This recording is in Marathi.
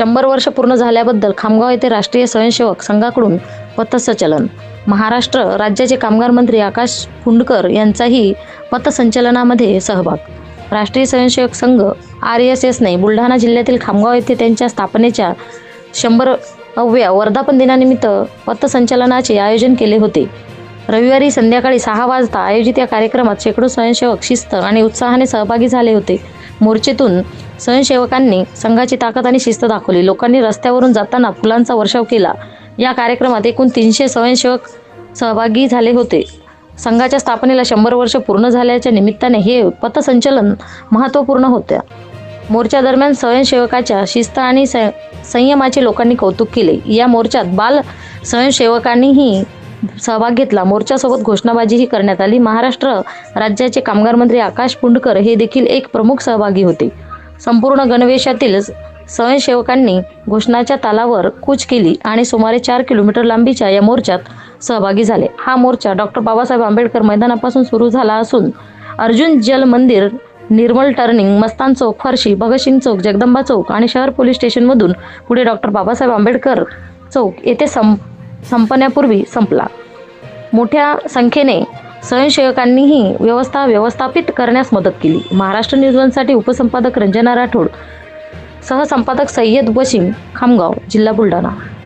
शंभर वर्ष पूर्ण झाल्याबद्दल खामगाव येथे राष्ट्रीय स्वयंसेवक संघाकडून पथसंचलन. महाराष्ट्र राज्याचे कामगार मंत्री आकाश फुंडकर यांचाही पथसंचलनामध्ये सहभाग. राष्ट्रीय स्वयंसेवक संघ आर एस एसने बुलढाणा जिल्ह्यातील खामगाव येथे त्यांच्या स्थापनेच्या शंभर अव्या वर्धापन दिनानिमित्त पथसंचलनाचे आयोजन केले होते. रविवारी संध्याकाळी सहा वाजता आयोजित या कार्यक्रमात शेकडो स्वयंसेवक शिस्त आणि उत्साहाने सहभागी झाले होते. मोर्चेतून स्वयंसेवकांनी संघाची ताकद आणि शिस्त दाखवली. लोकांनी रस्त्यावरून जाताना फुलांचा वर्षाव केला. या कार्यक्रमात एकूण तीनशे स्वयंसेवक सहभागी झाले होते. संघाच्या स्थापनेला शंभर वर्ष पूर्ण झाल्याच्या निमित्ताने हे पथसंचलन महत्त्वपूर्ण होत्या. मोर्चा दरम्यान स्वयंसेवकाच्या शिस्त आणि स संयमाचे लोकांनी कौतुक केले. या मोर्चात बाल स्वयंसेवकांनीही सहभाग घेतला. मोर्चासोबत घोषणाबाजीही करण्यात आली. महाराष्ट्र राज्याचे कामगार मंत्री आकाश पुंडकर हे देखील एक प्रमुख सहभागी होते. संपूर्ण गणवेशातील स्वयंसेवकांनी घोषणाच्या तालावर कूच केली आणि सुमारे चार किलोमीटर लांबीच्या या मोर्चात सहभागी झाले. हा मोर्चा डॉक्टर बाबासाहेब आंबेडकर मैदानापासून सुरू झाला असून अर्जुन जल मंदिर निर्मल टर्निंग मस्तान चौक फरशी भगतसिंग चौक जगदंबा चौक आणि शहर पोलीस स्टेशनमधून पुढे डॉक्टर बाबासाहेब आंबेडकर चौक येथे सं संपण्यापूर्वी संपला. मोठ्या संख्येने स्वयंसेवकांनीही व्यवस्था व्यवस्थापित करण्यास मदत केली. महाराष्ट्र न्यूज वनसाठी उपसंपादक रंजना राठोड सहसंपादक सय्यद वशीम खामगाव जिल्हा बुलढाणा.